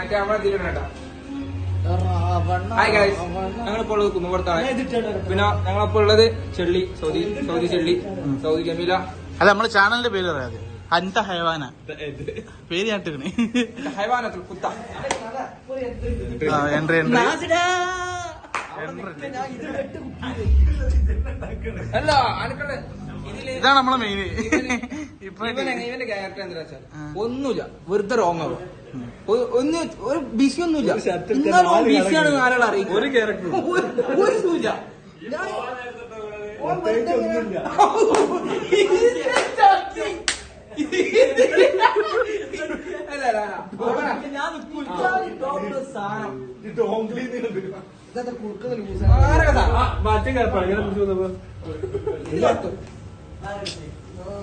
മറ്റേ നമ്മളെ ഇതിലിടണ്ട hi guys ഞങ്ങളിപ്പോൾ ഉള്ളത് കുന്നുപുറത്താണ് പിന്നെ ഉള്ളത് ചെള്ളി സൗദി സൗദി ചെള്ളി സൗദി ജമീല. അല്ല നമ്മളെ ചാനലിന്റെ പേര് പറയാതെ. അന്ത ഹൈവാന. പേര് ഹൈവാനത്തിൽ കുത്ത. എൻട്രി എൻട്രി അല്ല അനക്കടെ ഇതിൽ ഇതാണ് നമ്മളെ മെയിൻ ഇപ്പൊ ഇവനെ ഇവന്റെ ക്യാരക്ടർ എന്താ വെച്ചാൽ ഒന്നുമില്ല. വെറുതെ റോങ് ആവും. ഒന്ന് ഒരു ബിസി ഒന്നുമില്ല. ഇന്നാലും ബിസിയാണ് നാലാൾ അറിയിക്കും ഒരു ക്യാരക്ടർ ഒരു സൂച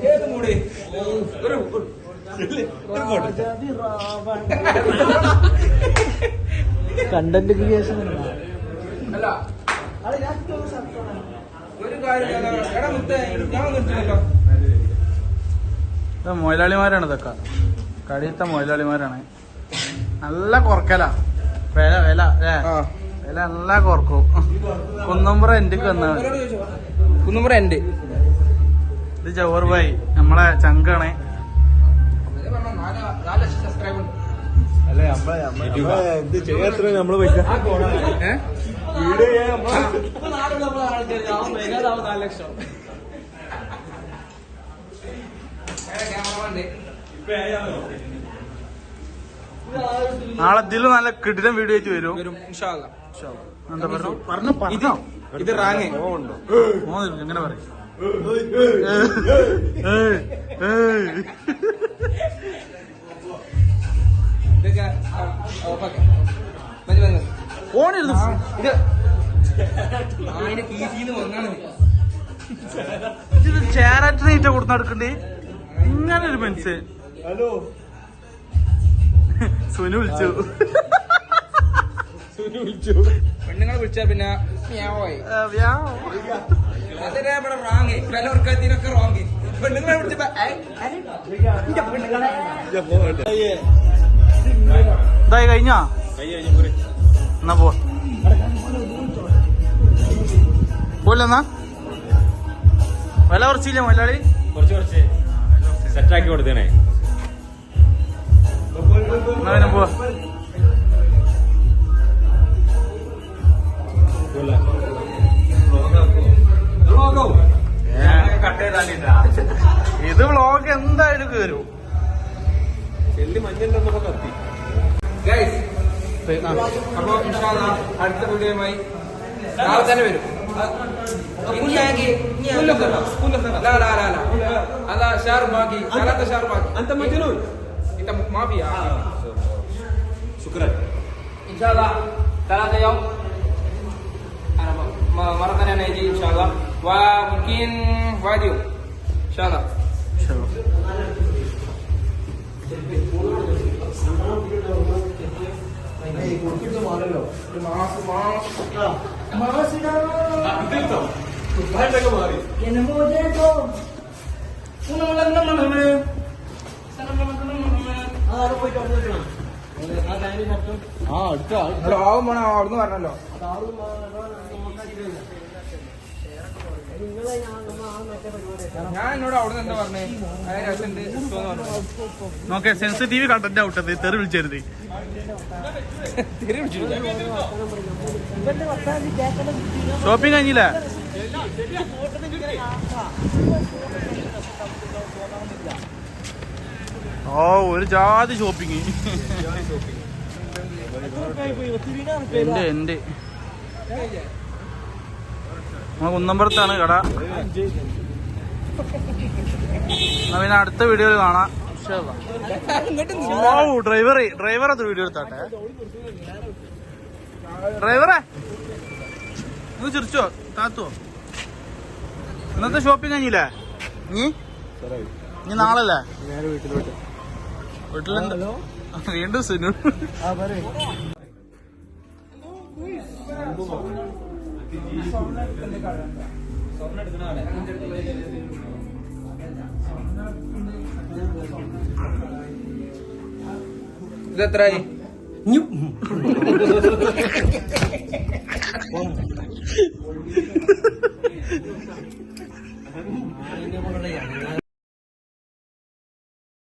ഏത് മൂടി? ഒരു കണ്ടന്റ് ക്രിയേഷൻ അല്ല. ഒരു കാര്യം ഞാൻ- എടാ മുത്തേ ഞാൻ നിർത്തിയല്ലോ മൊയലാളിമാരാണ് ഇതൊക്കെ. കടിയത്തെ മൊയലാളിമാരാണ്. നല്ല കൊറക്കല. വില വില ഏ. വില നല്ല കൊറക്കും. കുന്നമ്പുറ എൻഡ് വന്ന കുന്നുമ്പുറ എന്റെ ഇത് ജവഹർബായി നമ്മളെ ചങ്കാണ്. നാളെ ഇതിലും നല്ല കിടിലം വീഡിയോ ആയിട്ട് വരും പറഞ്ഞു പറഞ്ഞു ഇത് റാങ് എങ്ങനെ പറയും ഏയ്, ഏയ്. ഫോണിരുന്ന് ഇത് ഇത് ചേരാറ്റിന് ഈറ്റ കൊടുത്ത് നടക്കണ്ടേ? ഇങ്ങനെ ഒരു മനുഷ്യൻ. ഹലോ. സുനു വിളിച്ചു. വിളിച്ചു. പെണ്ണുങ്ങളെ വിളിച്ചാ പിന്നെ മ്യാവായി. ആ, വ്യാവ്. അതെന്നെ ഇവിടെ wrong. വില കൊടുക്കാത്തതിനൊക്കെ wrong. പെണ്ണുങ്ങളെ വിളിച്ചപ്പോ ഇതായി കഴിഞ്ഞാ? എന്നാ പോ. പോലെന്നാ വില കുറച്ചില്ല മൊല്ലാളി കുറച്ച് കുറച്ച് സെറ്റാക്കി കൊടുത്തേനെ എന്നാ പോവാ ഇത് വ്ളോഗ് എന്തായാലും കേറും ചെല്ലി മഞ്ഞുണ്ടെന്നപ്പോ കത്തി Guys, അപ്പൊ ഇൻഷാ അല്ലാ അടുത്ത വീഡിയോയുമായി നാളെ തന്നെ വരും ഇനിയാണെങ്കിൽ لا لا لا لا هذا شهر باقي ثلاثة شهر باقي انت مجنون انت ما في شكرا ان شاء الله ثلاثة يوم انا م- مرة ثانية انا اجي ان شاء الله وممكن فيديو ان شاء الله ആ അടുത്ത ആവും വേണം അവിടുന്ന് പറഞ്ഞല്ലോ ഞാൻ എന്നോട് അവിടുന്ന് എന്താ പറഞ്ഞേ? നോക്കെ സെൻസിറ്റീവ് കണ്ടന്റ് ഔട്ടത് തെറി വിളിച്ചരുത് തെറി ഷോപ്പിംഗ് കഴിഞ്ഞില്ല? ഓ ഒരു ജാതി ഷോപ്പിംഗ് എന്റെ എന്റെ നമ്മ കുന്നമ്പലത്താണ് കട. പിന്നെ അടുത്ത വീഡിയോയിൽ കാണാം. ഡ്രൈവർ അല്ലാ. ഓ ഡ്രൈവറെ ഡ്രൈവർ അത് വീഡിയോ എടുത്താട്ടെ? ഡ്രൈവറെ നീ ചിരിച്ചോ? താത്തുവോ ഇന്നത്തെ ഷോപ്പിംഗ് കഴിഞ്ഞില്ലേ? നീ? നീ നാളല്ലേ? വീട്ടിലോട്ട് വീട്ടിലുണ്ട് വീണ്ടും സുനു. ആ പറയേ. ഇത് എത്രയായി